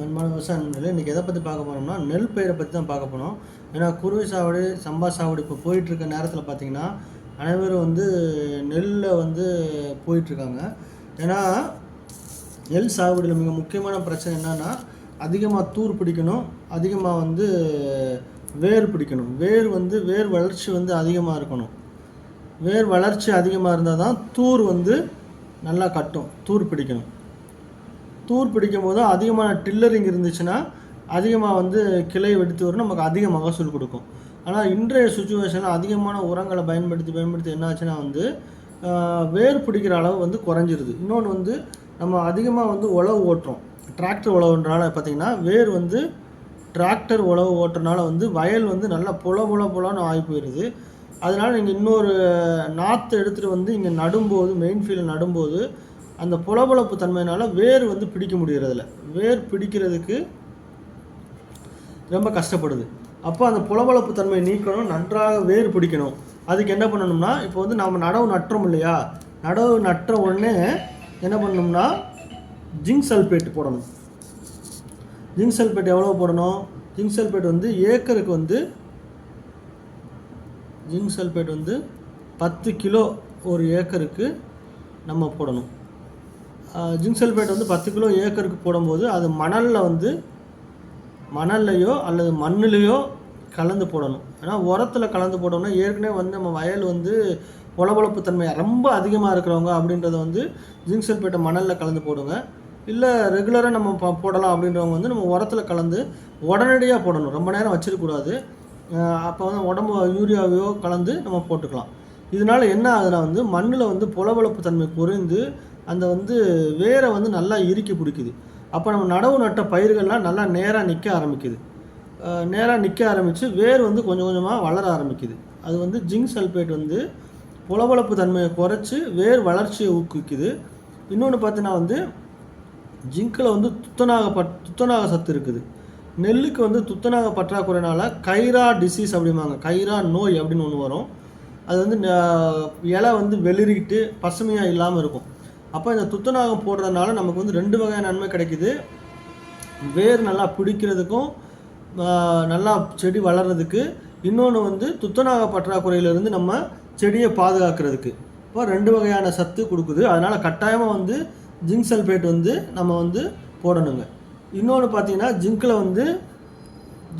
அன்பான விவசாய நண்பர்களே இன்றைக்கி எதை பற்றி பார்க்க போகிறோம்னா நெல் பயிரை பற்றி தான் பார்க்க போகிறோம் ஏன்னா குருவை சாவடி சம்பா சாவடி இப்போ போயிட்டுருக்க நேரத்தில் பார்த்தீங்கன்னா அனைவரும் வந்து நெல்லில் வந்து போயிட்டுருக்காங்க. ஏன்னா நெல் சாகுபடியில் மிக முக்கியமான பிரச்சனை என்னன்னா அதிகமாக தூர் பிடிக்கணும் அதிகமாக வந்து வேர் பிடிக்கணும். வேர் வந்து வேர் வளர்ச்சி வந்து அதிகமாக இருக்கணும். வேர் வளர்ச்சி அதிகமாக இருந்தால் தான் தூர் வந்து நல்லா கட்டும் தூர் பிடிக்கணும். தூர் பிடிக்கும் போது அதிகமான டில்லரிங் இருந்துச்சுன்னா அதிகமாக வந்து கிளை வெடித்து வரும் நமக்கு அதிக மகசூல் கொடுக்கும். ஆனால் இன்றைய சுச்சுவேஷனில் அதிகமான உரங்களை பயன்படுத்தி பயன்படுத்தி என்னாச்சுன்னா வந்து வேர் பிடிக்கிற அளவு வந்து குறைஞ்சிருது. இன்னொன்று வந்து நம்ம அதிகமாக வந்து உழவு ஓட்டுறோம். டிராக்டர் உழவுன்றனால பார்த்தீங்கன்னா வேர் வந்து டிராக்டர் உழவு ஓட்டுறனால வந்து வயல் வந்து நல்லா புல புல புலன்னு ஆகி போயிடுது அதனால் நீங்கள் இன்னொரு நாற்று எடுத்துகிட்டு வந்து இங்கே நடும்போது மெயின் ஃபீல்டில் நடும்போது அந்த புலபுலப்பு தன்மையினால் வேர் வந்து பிடிக்க முடியறதில்ல. வேர் பிடிக்கிறதுக்கு ரொம்ப கஷ்டப்படுது. அப்போ அந்த புலபலப்பு தன்மை நீக்கணும் நன்றாக வேர் பிடிக்கணும். அதுக்கு என்ன பண்ணணும்னா இப்போ வந்து நம்ம நடவு நட்டுறோம் இல்லையா? நடவு நட்டுற உடனே என்ன பண்ணணும்னா ஜிங்க் சல்பேட் போடணும். ஜிங்க் சல்பேட் எவ்வளோ போடணும்? ஜிங்க் சல்பேட் வந்து ஏக்கருக்கு வந்து ஜிங்க் சல்பேட் வந்து பத்து கிலோ ஒரு ஏக்கருக்கு நம்ம போடணும். ஜிங்க் சல்பேட் வந்து பத்து கிலோ ஏக்கருக்கு போடும்போது அது மணலில் வந்து மணல்லையோ அல்லது மண்ணுலேயோ கலந்து போடணும். ஏன்னா உரத்தில் கலந்து போடணும்னா ஏற்கனவே வந்து நம்ம வயல் வந்து பொலபொழப்பு தன்மை ரொம்ப அதிகமாக இருக்கிறவங்க அப்படின்றத வந்து ஜிங்க் சல்பேட்டை மணலில் கலந்து போடுங்க. இல்லை ரெகுலராக நம்ம போடலாம் அப்படின்றவங்க வந்து நம்ம உரத்தில் கலந்து உடனடியாக போடணும். ரொம்ப நேரம் வச்சிருக்கக்கூடாது அப்போ வந்து உடம்பு யூரியாவையோ கலந்து நம்ம போட்டுக்கலாம். இதனால என்ன ஆகுதுன்னா வந்து மண்ணில் வந்து பொலபொழப்பு தன்மை குறைந்து அந்த வந்து வேரை வந்து நல்லா இறுக்கி பிடிக்குது. அப்போ நம்ம நடவு நட்ட பயிர்கள்லாம் நல்லா நேராக நிற்க ஆரம்பிக்குது. நேராக நிற்க ஆரம்பித்து வேர் வந்து கொஞ்சம் கொஞ்சமாக வளர ஆரம்பிக்குது. அது வந்து ஜிங்க் சல்பேட் வந்து புலவளப்பு தன்மையை குறைச்சி வேர் வளர்ச்சியை ஊக்குவிக்குது. இன்னொன்று பார்த்தீங்கன்னா வந்து ஜிங்கில் வந்து துத்தநாக பட் துத்தநாக சத்து இருக்குது. நெல்லுக்கு வந்து துத்தநாக பற்றாக்குறைனால கைரா டிசீஸ் அப்படிம்பாங்க. கைரா நோய் அப்படின்னு ஒன்று வரும். அது வந்து இலை வந்து வெளிரிக்கிட்டு பசுமையாக இல்லாமல் இருக்கும். அப்போ இந்த துத்தநாகம் போடுறதுனால நமக்கு வந்து ரெண்டு வகையான நன்மை கிடைக்குது. வேர் நல்லா பிடிக்கிறதுக்கும் நல்லா செடி வளர்கிறதுக்கு இன்னொன்று வந்து துத்தநாக பற்றாக்குறையிலேருந்து நம்ம செடியை பாதுகாக்கிறதுக்கு. இப்போ ரெண்டு வகையான சத்து கொடுக்குது. அதனால் கட்டாயமாக வந்து ஜிங்க் சல்ஃபேட் வந்து நம்ம வந்து போடணுங்க. இன்னொன்று பார்த்தீங்கன்னா ஜிங்கில் வந்து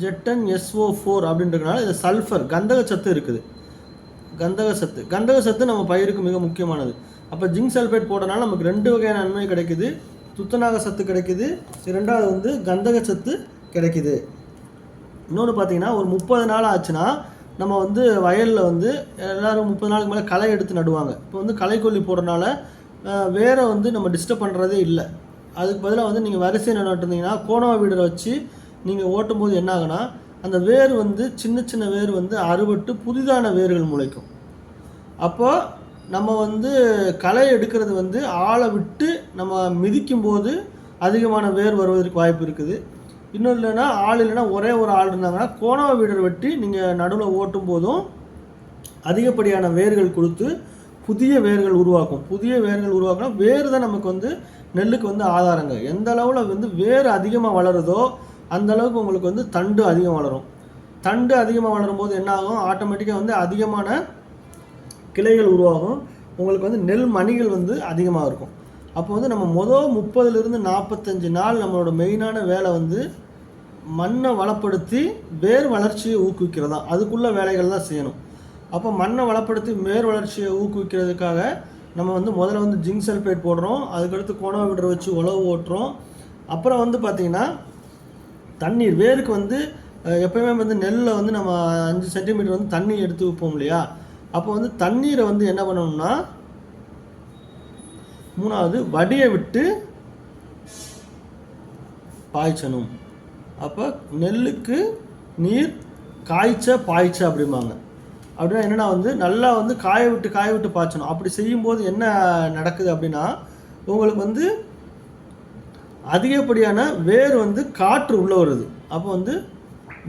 ஜெட்டன் எஸ்ஓ ஃபோர் அப்படின்றதுனால இது சல்ஃபர் கந்தக சத்து இருக்குது. கந்தக சத்து. கந்தக சத்து நம்ம பயிருக்கு மிக முக்கியமானது. அப்போ ஜிங்க் சல்ஃபேட் போடுறதுனால நமக்கு ரெண்டு வகையான நன்மை கிடைக்குது. துத்தநாக சத்து கிடைக்குது. ரெண்டாவது வந்து கந்தக சத்து கிடைக்குது. இன்னொன்று பார்த்தீங்கன்னா ஒரு முப்பது நாள் ஆச்சுன்னா நம்ம வந்து வயலில் வந்து எல்லோரும் முப்பது நாளுக்கு மேலே களை எடுத்து நடுவாங்க. இப்போ வந்து களைக்கொல்லி போடுறனால வேரை வந்து நம்ம டிஸ்டர்ப் பண்ணுறதே இல்லை. அதுக்கு பதிலாக வந்து நீங்கள் வரிசை நட்டுருந்தீங்கன்னா கோணவா வீடரை வச்சு நீங்கள் ஓட்டும் போது என்ன ஆகுனா அந்த வேர் வந்து சின்ன சின்ன வேர் வந்து அறுபட்டு புதிதான வேர்கள் முளைக்கும். அப்போது நம்ம வந்து களை எடுக்கிறது வந்து ஆளை விட்டு நம்ம மிதிக்கும் போது அதிகமான வேர் வருவதற்கு வாய்ப்பு இருக்குது. இன்னும் இல்லைன்னா ஆள் இல்லைன்னா ஒரே ஒரு ஆள் இருந்தாங்கன்னா கோணவ வீடர் வெட்டி நீங்கள் நடுவில் ஓட்டும் போதும் அதிகப்படியான வேர்கள் கொடுத்து புதிய வேர்கள் உருவாக்கும். புதிய வேர்கள் உருவாக்கினா வேர் தான் நமக்கு வந்து நெல்லுக்கு வந்து ஆதாரங்க. எந்த அளவில் வந்து வேர் அதிகமாக வளருதோ அந்த அளவுக்கு உங்களுக்கு வந்து தண்டு அதிகம் வளரும். தண்டு அதிகமாக வளரும் போது என்ன ஆகும்? ஆட்டோமேட்டிக்காக வந்து அதிகமான கிளைகள் உருவாகும். உங்களுக்கு வந்து நெல் மணிகள் வந்து அதிகமாக இருக்கும். அப்போ வந்து நம்ம மொதல் முப்பதுலேருந்து நாற்பத்தஞ்சு நாள் நம்மளோட மெயினான வேலை வந்து மண்ணை வளப்படுத்தி வேர் வளர்ச்சியை ஊக்குவிக்கிறதா. அதுக்குள்ள வேலைகள் தான் செய்யணும். அப்போ மண்ணை வளப்படுத்தி வேர் வளர்ச்சியை ஊக்குவிக்கிறதுக்காக நம்ம வந்து முதல்ல வந்து ஜிங்க் சல்ஃபேட் போடுறோம். அதுக்கடுத்து கோணவ விடரை வச்சு உழவு ஓட்டுறோம். அப்புறம் வந்து பார்த்திங்கன்னா தண்ணீர் வேருக்கு வந்து எப்பயுமே வந்து நெல்லில் வந்து நம்ம அஞ்சு சென்டிமீட்டர் வந்து தண்ணி எடுத்து வைப்போம் இல்லையா? அப்போ வந்து தண்ணீரை வந்து என்ன பண்ணணும்னா மூணாவது வடியை விட்டு பாய்ச்சணும். அப்போ நெல்லுக்கு நீர் காய்ச்ச பாய்ச்ச அப்படிம்பாங்க. அப்படின்னா என்னன்னா வந்து நல்லா வந்து காய விட்டு காய விட்டு பாய்ச்சணும். அப்படி செய்யும்போது என்ன நடக்குது அப்படின்னா உங்களுக்கு வந்து அதிகப்படியான வேர் வந்து காற்று உள்ளே வருது. அப்போ வந்து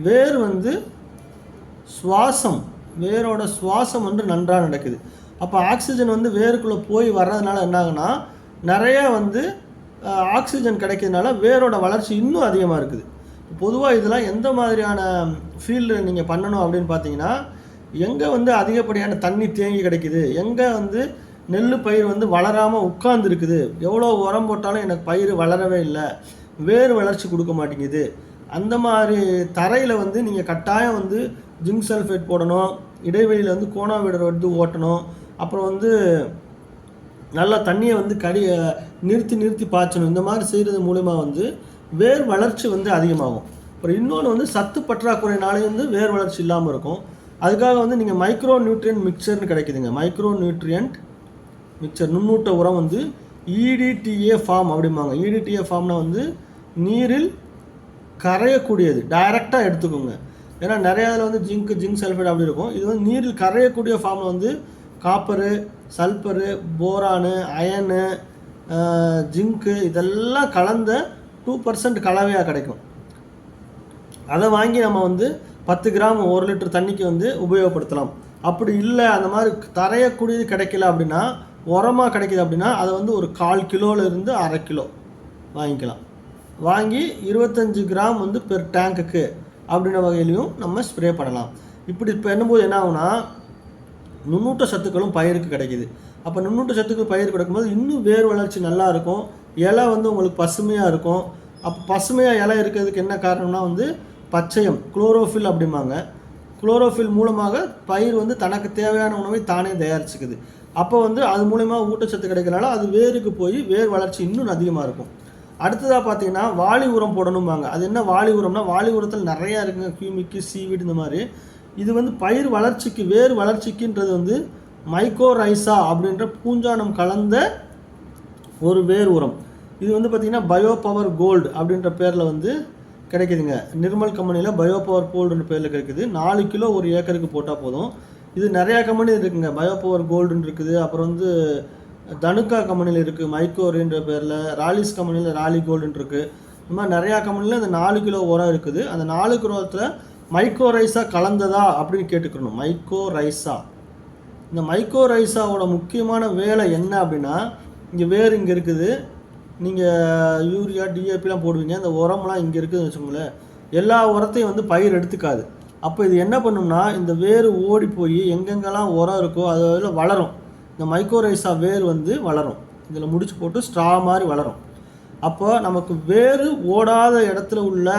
வேர் வந்து சுவாசம் வேரோட சுவாசம் வந்து நன்றாக நடக்குது. அப்போ ஆக்சிஜன் வந்து வேருக்குள்ளே போய் வர்றதுனால என்னாகுன்னா நிறைய வந்து ஆக்சிஜன் கிடைக்கிறதுனால வேரோட வளர்ச்சி இன்னும் அதிகமாக இருக்குது. பொதுவாக இதெல்லாம் எந்த மாதிரியான ஃபீல்டு நீங்கள் பண்ணணும் அப்படின்னு பார்த்தீங்கன்னா எங்கே வந்து அதிகப்படியான தண்ணி தேங்கி கிடைக்குது எங்கே வந்து நெல் பயிர் வந்து வளராமல் உட்கார்ந்துருக்குது எவ்வளோ உரம் போட்டாலும் எனக்கு பயிர் வளரவே இல்லை வேர் வளர்ச்சி கொடுக்க மாட்டேங்குது. அந்த மாதிரி தரையில் வந்து நீங்கள் கட்டாயம் வந்து ஜிங்க் சல்ஃபேட் போடணும் இடைவெளியில் வந்து கோணா வீடர் வந்து ஓட்டணும். அப்புறம் வந்து நல்லா தண்ணியை வந்து கடி நிறுத்தி நிறுத்தி பாய்ச்சணும். இந்த மாதிரி செய்கிறது மூலிமா வந்து வேர் வளர்ச்சி வந்து அதிகமாகும். அப்புறம் இன்னொன்று வந்து சத்து பற்றாக்குறைனாலே வந்து வேர் வளர்ச்சி இல்லாமல் இருக்கும். அதுக்காக வந்து நீங்கள் மைக்ரோ நியூட்ரியன்ட் மிக்சர்னு கிடைக்குதுங்க. மைக்ரோ நியூட்ரியன்ட் மிக்சர் நுண்ணூட்ட உரம் வந்து இடிடிஏ ஃபார்ம் அப்படிம்பாங்க. இடிடிஏ ஃபார்ம்னா வந்து நீரில் கரையக்கூடியது. டைரெக்டாக எடுத்துக்கோங்க. ஏன்னா நிறையா அதில் வந்து ஜிங்க் ஜிங்க் சல்ஃபைடு அப்படி இருக்கும். இது வந்து நீரில் கரையக்கூடிய ஃபார்மில் வந்து copper sulphur boron iron zinc இதெல்லாம் கலந்த டூ பர்சன்ட் கலவையாக கிடைக்கும். அதை வாங்கி நம்ம வந்து பத்து கிராம் ஒரு லிட்டர் தண்ணிக்கு வந்து உபயோகப்படுத்தலாம். அப்படி இல்லை அந்த மாதிரி தரையக்கூடியது கிடைக்கல அப்படின்னா உரமாக கிடைக்கிது அப்படின்னா அதை வந்து ஒரு கால் கிலோவிலேருந்து அரை கிலோ வாங்கிக்கலாம். வாங்கி இருபத்தஞ்சு கிராம் வந்து பெர் டேங்க்குக்கு அப்படின்ற வகையிலையும் நம்ம ஸ்ப்ரே பண்ணலாம். இப்படி பண்ணும்போது என்ன ஆகுனா நுண்ணூட்ட சத்துக்களும் பயிருக்கு கிடைக்குது. அப்போ நுண்ணூட்ட சத்துக்கள் பயிர் கிடைக்கும்போது இன்னும் வேர் வளர்ச்சி நல்லா இருக்கும். இலை வந்து உங்களுக்கு பசுமையாக இருக்கும். அப்போ பசுமையாக இலை இருக்கிறதுக்கு என்ன காரணம்னா வந்து பச்சையம் குளோரோஃபில் அப்படிம்பாங்க. குளோரோஃபில் மூலமாக பயிர் வந்து தனக்கு தேவையான உணவை தானே தயாரிச்சுக்குது. அப்போ வந்து அது மூலயமா ஊட்டச்சத்து கிடைக்கிறனால அது வேருக்கு போய் வேர் வளர்ச்சி இன்னும் அதிகமாக இருக்கும். அடுத்ததாக பார்த்தீங்கன்னா வாளி உரம் போடணும்பாங்க. அது என்ன வாளி உரம்னா வாளி உரத்தில் நிறையா இருக்குங்க. கியூமிக்கு சீவிட் இந்த மாதிரி. இது வந்து பயிர் வளர்ச்சிக்கு வேர் வளர்ச்சிக்குன்றது வந்து மைக்கோரைசா அப்படின்ற பூஞ்சானம் கலந்த ஒரு வேர் உரம். இது வந்து பார்த்திங்கன்னா பயோ பவர் கோல்டு அப்படின்ற பேரில் வந்து கிடைக்குதுங்க. நிர்மல் கம்பெனியில் பயோ பவர் கோல்டுன்ற பேரில் கிடைக்குது. நாலு கிலோ ஒரு ஏக்கருக்கு போட்டால் போதும். இது நிறையா கம்பெனி இருக்குங்க. பயோ பவர் கோல்டுன்னு இருக்குது. அப்புறம் வந்து தனுக்கா கம்பெனியில் இருக்குது மைக்கோரின்ற பேரில் ராலிஸ் கம்பெனியில் ராலி கோல்டுன்னு இருக்குது இந்த மாதிரி நிறையா கம்பெனியில் இந்த நாலு கிலோ உரம் இருக்குது. அந்த நாலு கிலோத்தில் மைக்கோ ரைஸா கலந்ததா அப்படின்னு கேட்டுக்கணும். மைக்கோ ரைஸா. இந்த மைக்கோ ரைஸாவோட முக்கியமான வேலை என்ன அப்படின்னா இங்கே வேர் இங்கே இருக்குது. நீங்கள் யூரியா டிஏபிலாம் போடுவீங்க. அந்த உரம்லாம் இங்கே இருக்குதுன்னு வச்சுக்கோங்களேன். எல்லா உரத்தையும் வந்து பயிர் எடுத்துக்காது. அப்போ இது என்ன பண்ணும்னா இந்த வேர் ஓடி போய் எங்கெங்கெல்லாம் உரம் இருக்கோ அதில் வளரும். இந்த மைக்ரோரைசா வேர் வந்து வளரும். இதில் முடிச்சு போட்டு ஸ்ட்ரா மாதிரி வளரும். அப்போ நமக்கு வேறு ஓடாத இடத்துல உள்ள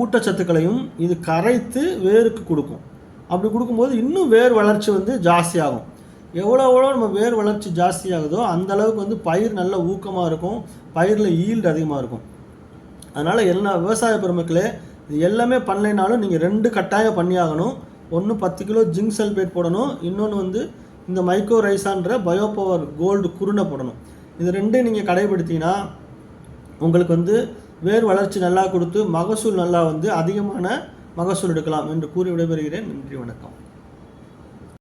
ஊட்டச்சத்துக்களையும் இது கரைத்து வேருக்கு கொடுக்கும். அப்படி கொடுக்கும்போது இன்னும் வேர் வளர்ச்சி வந்து ஜாஸ்தியாகும். எவ்வளோ எவ்வளோ நம்ம வேர் வளர்ச்சி ஜாஸ்தியாகுதோ அந்த அளவுக்கு வந்து பயிர் நல்ல ஊக்கமாக இருக்கும். பயிரில் ஈல்டு அதிகமாக இருக்கும். அதனால் எல்லா விவசாய பெருமக்களே இது எல்லாமே பண்ணலைனாலும் நீங்கள் ரெண்டு கட்டாயம் பண்ணியாகணும். ஒன்று பத்து கிலோ ஜிங்க் சல்பேட் போடணும். இன்னொன்று வந்து இந்த மைக்ரோ ரைஸான்ற பயோ பவர் கோல்டு குருணை போடணும். இது ரெண்டும் நீங்கள் கடைபிடித்தீங்கன்னா உங்களுக்கு வந்து வேர் வளர்ச்சி நல்லா கொடுத்து மகசூல் நல்லா வந்து அதிகமான மகசூல் எடுக்கலாம் என்று கூறி விடைபெறுகிறேன். நன்றி வணக்கம்.